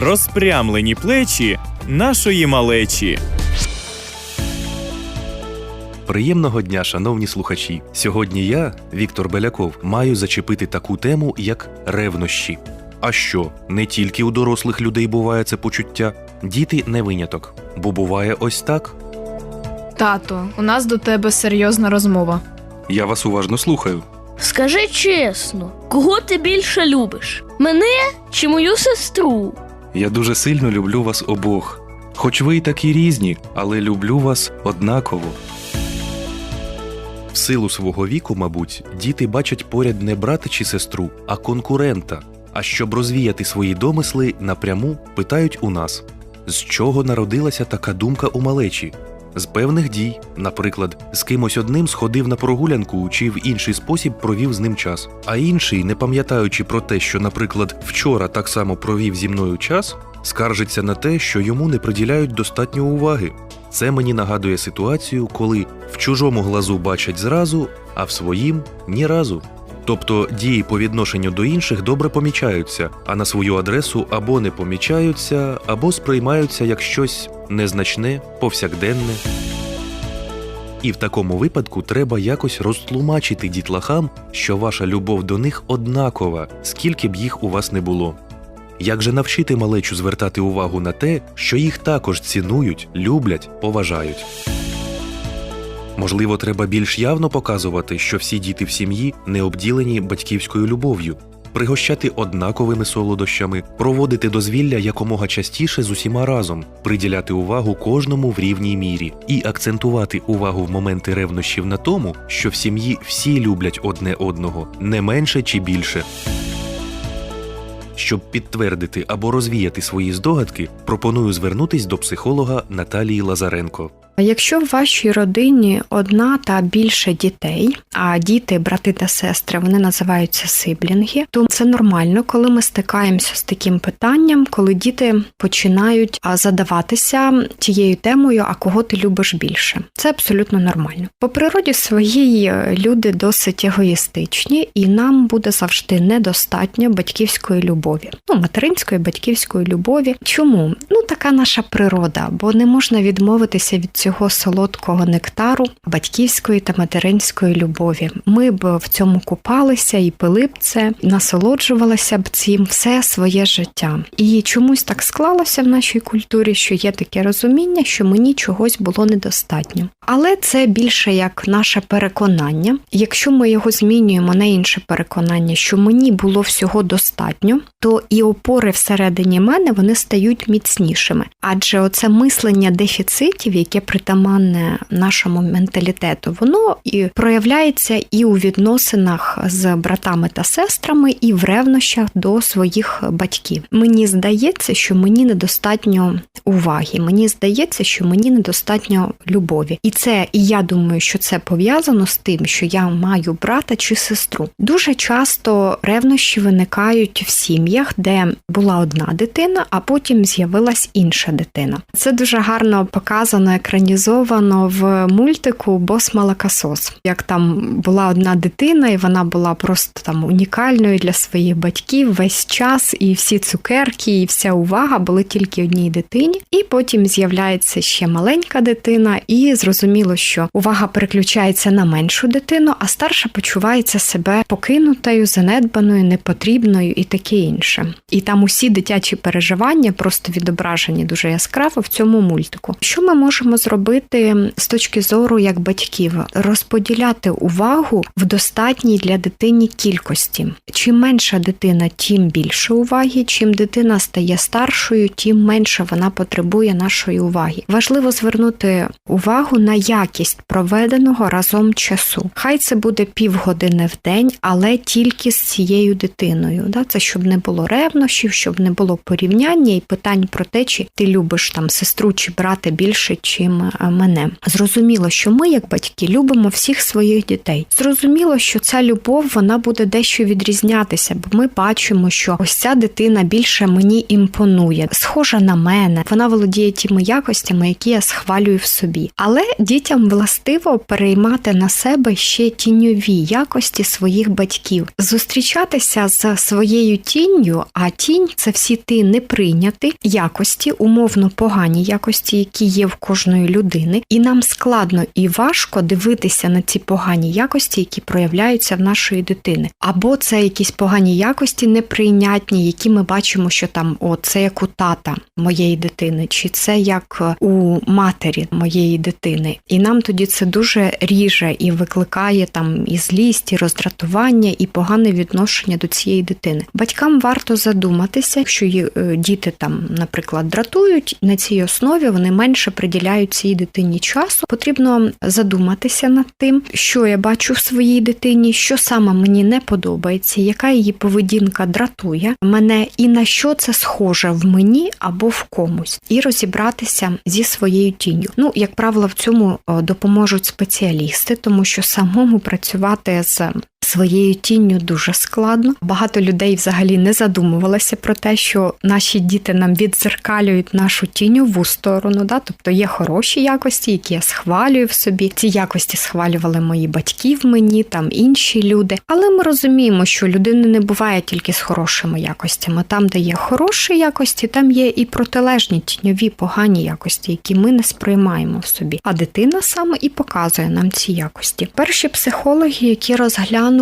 розпрямлені плечі нашої малечі. Приємного дня, шановні слухачі. Сьогодні я, Віктор Беляков, маю зачепити таку тему, як ревнощі. А що, не тільки у дорослих людей буває це почуття, діти не виняток, бо буває ось так. Тато, у нас до тебе серйозна розмова. Я вас уважно слухаю. Скажи чесно, кого ти більше любиш? Мене чи мою сестру? Я дуже сильно люблю вас обох. Хоч ви й такі різні, але люблю вас однаково. В силу свого віку, мабуть, діти бачать поряд не брата чи сестру, а конкурента. А щоб розвіяти свої домисли напряму, питають у нас, з чого народилася така думка у малечі? З певних дій, наприклад, з кимось одним сходив на прогулянку чи в інший спосіб провів з ним час, а інший, не пам'ятаючи про те, що, наприклад, вчора так само провів зі мною час, скаржиться на те, що йому не приділяють достатньо уваги. Це мені нагадує ситуацію, коли в чужому глазу бачать зразу, а в своїм ні разу. Тобто дії по відношенню до інших добре помічаються, а на свою адресу або не помічаються, або сприймаються як щось незначне, повсякденне. І в такому випадку треба якось розтлумачити дітлахам, що ваша любов до них однакова, скільки б їх у вас не було. Як же навчити малечу звертати увагу на те, що їх також цінують, люблять, поважають? Можливо, треба більш явно показувати, що всі діти в сім'ї не обділені батьківською любов'ю, пригощати однаковими солодощами, проводити дозвілля якомога частіше з усіма разом, приділяти увагу кожному в рівній мірі і акцентувати увагу в моменти ревнощів на тому, що в сім'ї всі люблять одне одного, не менше чи більше. Щоб підтвердити або розвіяти свої здогадки, пропоную звернутись до психолога Наталії Лазаренко. Якщо в вашій родині одна та більше дітей, а діти, брати та сестри, вони називаються сиблінги, то це нормально, коли ми стикаємося з таким питанням, коли діти починають задаватися тією темою, а кого ти любиш більше. Це абсолютно нормально. По природі своїй е, люди досить егоїстичні, і нам буде завжди недостатньо батьківської любові, ну материнської батьківської любові. Чому? Ну така наша природа, бо не можна відмовитися від цього солодкого нектару батьківської та материнської любові. Ми б в цьому купалися і пили б це, насолоджувалися б цим все своє життя. І чомусь так склалося в нашій культурі, що є таке розуміння, що мені чогось було недостатньо. Але це більше як наше переконання. Якщо ми його змінюємо на інше переконання, що мені було всього достатньо, то і опори всередині мене вони стають міцнішими. Адже оце мислення дефіцитів, яке притаманне нашому менталітету, воно і проявляється і у відносинах з братами та сестрами, і в ревнощах до своїх батьків. Мені здається, що мені недостатньо уваги. Мені здається, що мені недостатньо любові. І це, і я думаю, що це пов'язано з тим, що я маю брата чи сестру. Дуже часто ревнощі виникають в сім'ях, де була одна дитина, а потім з'явилась інша дитина. Це дуже гарно показано, екранізовано в мультику Бос Малакасос. Як там була одна дитина, і вона була просто там унікальною для своїх батьків весь час, і всі цукерки, і вся увага були тільки одній дитині. І потім з'являється ще маленька дитина, і зрозуміло, що увага переключається на меншу дитину, а старша почувається себе покинутою, занедбаною, непотрібною і таке інше. І там усі дитячі переживання просто відображені дуже яскраво в цьому мультику. Що ми можемо зробити з точки зору як батьків? Розподіляти увагу в достатній для дитині кількості. Чим менша дитина, тим більше уваги. Чим дитина стає старшою, тим менше вона потребує нашої уваги. Важливо звернути увагу на якість проведеного разом часу. Хай це буде півгодини в день, але тільки з цією дитиною. Це щоб не було ревнощів, щоб не було порівняння і питань про те, чи ти любиш там сестру чи брата більше, чим мене. Зрозуміло, що ми, як батьки, любимо всіх своїх дітей. Зрозуміло, що ця любов вона буде дещо відрізнятися, бо ми бачимо, що ось ця дитина більше мені імпонує, схожа на мене. Вона володіє тими якостями, які я схвалюю в собі. Але дітям властиво переймати на себе ще тіньові якості своїх батьків, зустрічатися з своєю тінню а тінь це всі ті неприйняті якості, умовно погані якості, які є в кожної людини, і нам складно і важко дивитися на ці погані якості, які проявляються в нашої дитини. Або це якісь погані якості неприйнятні, які ми бачимо, що там о, це як у тата моєї дитини, чи це як е, у матері моєї дитини. І нам тоді це дуже ріже і викликає там і злість, і роздратування, і погане відношення до цієї дитини. Батькам варто задуматися, є, е, діти там, наприклад, дратують на цій основі, вони менше приділяють цій дитині часу. Потрібно задуматися над тим, що я бачу в своїй дитині, що саме мені не подобається, яка її поведінка дратує мене, і на що це схоже в мені або в комусь, і розібратися зі своєю тінню. Ну, як правило, в цьому е, допоможуть спеціалісти, тому що самому працювати з Своєю тінню дуже складно. Багато людей взагалі не задумувалося про те, що наші діти нам відзеркалюють нашу тінь в сторону. Да? Тобто є хороші якості, які я схвалюю в собі. Ці якості схвалювали мої батьки в мені, там інші люди. Але ми розуміємо, що людини не буває тільки з хорошими якостями. Там, де є хороші якості, там є і протилежні тіньові погані якості, які ми не сприймаємо в собі. А дитина саме і показує нам ці якості. Перші психологи, які розглянули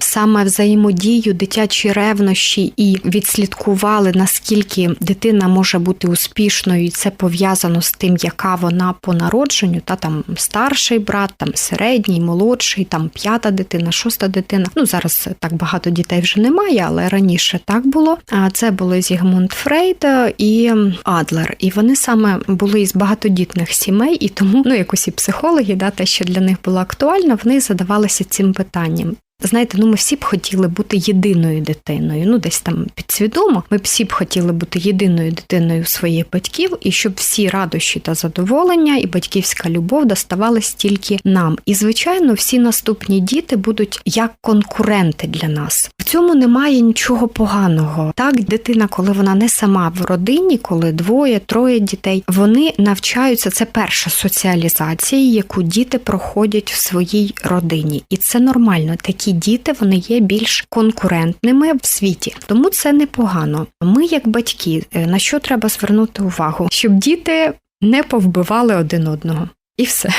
саме взаємодію, дитячі ревнощі і відслідкували наскільки дитина може бути успішною, і це пов'язано з тим, яка вона по народженню, та там старший брат, там середній, молодший, там п'ята дитина, шоста дитина. Ну зараз так багато дітей вже немає, але раніше так було. А це були Зігмунд Фрейд і Адлер. І вони саме були із багатодітних сімей, і тому ну як усі психологи, да, те, що для них було актуально, вони задавалися цим питанням. Знаєте, ну ми всі б хотіли бути єдиною дитиною. Ну, десь там підсвідомо. Ми всі б хотіли бути єдиною дитиною своїх батьків, і щоб всі радощі та задоволення і батьківська любов доставались тільки нам. І звичайно, всі наступні діти будуть як конкуренти для нас. В цьому немає нічого поганого. Так, дитина, коли вона не сама в родині, коли двоє, троє дітей, вони навчаються. Це перша соціалізація, яку діти проходять в своїй родині, і це нормально. Такі діти вони є більш конкурентними в світі, тому це непогано. Ми, як батьки, е, на що треба звернути увагу, щоб діти не повбивали один одного. І все.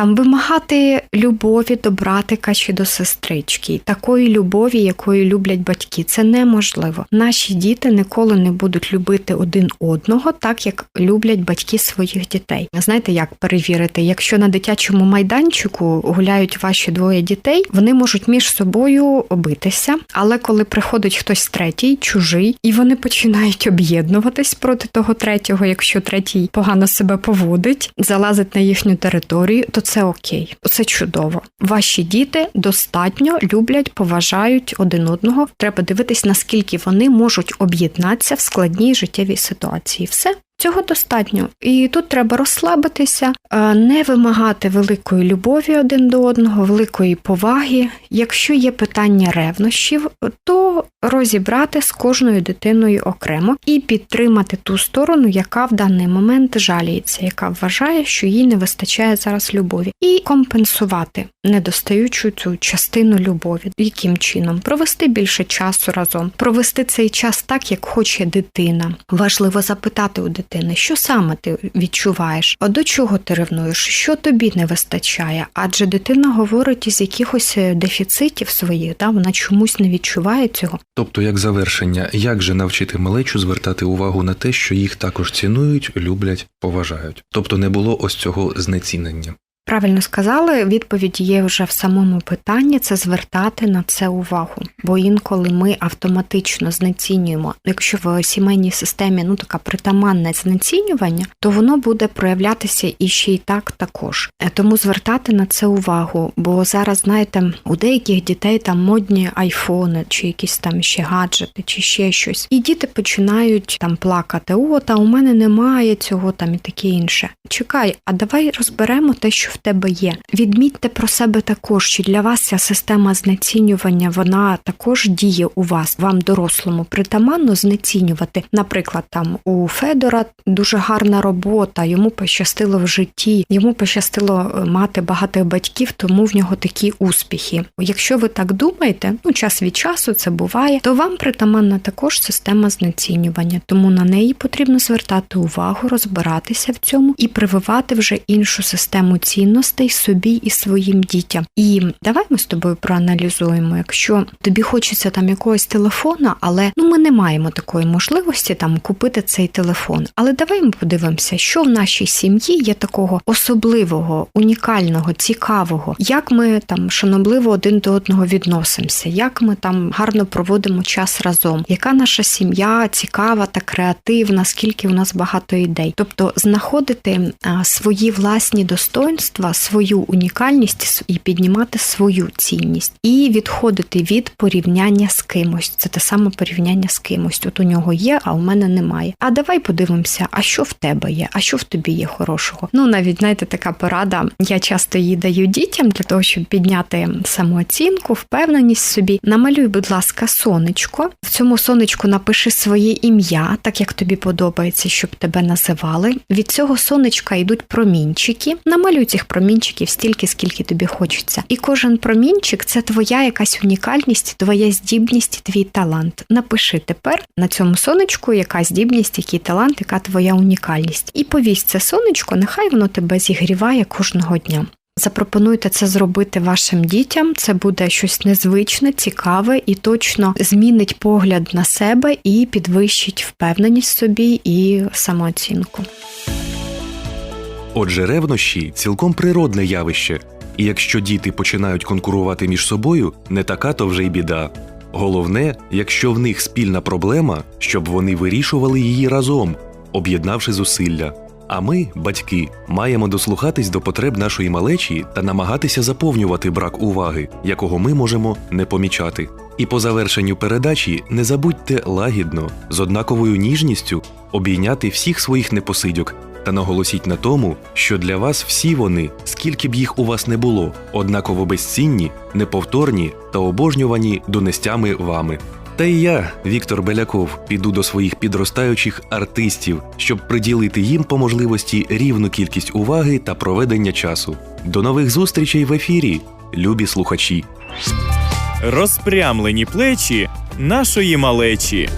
Там вимагати любові до братика чи до сестрички, такої любові, якої люблять батьки, це неможливо. Наші діти ніколи не будуть любити один одного, так як люблять батьки своїх дітей. Знаєте, як перевірити, якщо на дитячому майданчику гуляють ваші двоє дітей, вони можуть між собою битися, але коли приходить хтось третій, чужий, і вони починають об'єднуватись проти того третього, якщо третій погано себе поводить, залазить на їхню територію, то це окей, це чудово. Ваші діти достатньо люблять, поважають один одного. Треба дивитись, наскільки вони можуть об'єднатися в складній життєвій ситуації. Все. Цього достатньо, і тут треба розслабитися, е, не вимагати великої любові один до одного, великої поваги. Якщо є питання ревнощів, то розібрати з кожною дитиною окремо і підтримати ту сторону, яка в даний момент жаліється, яка вважає, що їй не вистачає зараз любові, і компенсувати недостаючу цю частину любові. Яким чином провести більше часу разом, провести цей час так, як хоче дитина. Важливо запитати у дитини, що саме ти відчуваєш, а до чого ти ревнуєш, що тобі не вистачає. Адже дитина говорить із якихось дефіцитів своїх, да, вона чомусь не відчуває цього. Тобто, як завершення, як же навчити малечу звертати увагу на те, що їх також цінують, люблять, поважають. Тобто не було ось цього знецінення. Правильно сказали, відповідь є вже в самому питанні це звертати на це увагу. Бо інколи ми автоматично знецінюємо. Якщо в сімейній системі ну така притаманне знецінювання, то воно буде проявлятися і ще й так також. Е, Тому звертати на це увагу. Бо зараз, знаєте, у деяких дітей там модні айфони, чи якісь там ще гаджети, чи ще щось. І діти починають там плакати: о, та у мене немає цього там і таке інше. Чекай, а давай розберемо те, що в тебе є. Відмітьте про себе також, що для вас ця система знецінювання вона також діє у вас, вам дорослому притаманно знецінювати. Наприклад, там у Федора дуже гарна робота, йому пощастило в житті, йому пощастило е, мати багатих батьків, тому в нього такі успіхи. Якщо ви так думаєте, ну час від часу це буває, то вам притаманна також система знецінювання, тому на неї потрібно звертати увагу, розбиратися в цьому і прививати вже іншу систему цінностей собі і своїм дітям. І давай ми з тобою проаналізуємо, якщо тобі хочеться там якогось телефона, але ну ми не маємо такої можливості там купити цей телефон. Але давай ми подивимося, що в нашій сім'ї є такого особливого, унікального, цікавого, як ми там шанобливо один до одного відносимося, як ми там гарно проводимо час разом, яка наша сім'я цікава та креативна, скільки у нас багато ідей. Тобто знаходити свої власні достоинства, свою унікальність і піднімати свою цінність, і відходити від порівняння з кимось. Це те саме порівняння з кимось. От у нього є, а у мене немає. А давай подивимося, а що в тебе є, а що в тобі є хорошого. Ну навіть знаєте, така порада. Я часто її даю дітям для того, щоб підняти самооцінку, впевненість собі. Намалюй, будь ласка, сонечко. В цьому сонечку напиши своє ім'я, так як тобі подобається, щоб тебе називали. Від цього сонечка йдуть промінчики. Намалюй цих промінчиків стільки, скільки тобі хочеться. І кожен промінчик це твоя якась унікальність, твоя здібність, твій талант. Напиши тепер на цьому сонечку, яка здібність, який талант, яка твоя унікальність. І повісь це сонечко, нехай воно тебе зігріває кожного дня. Запропонуйте це зробити вашим дітям. Це буде щось незвичне, цікаве і точно змінить погляд на себе і підвищить впевненість в собі і самооцінку. Отже, ревнощі цілком природне явище, і якщо діти починають конкурувати між собою, не така то вже й біда. Головне, якщо в них спільна проблема, щоб вони вирішували її разом, об'єднавши зусилля. А ми, батьки, маємо дослухатись до потреб нашої малечі та намагатися заповнювати брак уваги, якого ми можемо не помічати. І по завершенню передачі не забудьте лагідно, з однаковою ніжністю обійняти всіх своїх непосидьок та наголосіть на тому, що для вас всі вони, скільки б їх у вас не було, однаково безцінні, неповторні та обожнювані донестями вами. Та і я, Віктор Беляков, піду до своїх підростаючих артистів, щоб приділити їм по можливості рівну кількість уваги та проведення часу. До нових зустрічей в ефірі, любі слухачі! Розпрямлені плечі нашої малечі.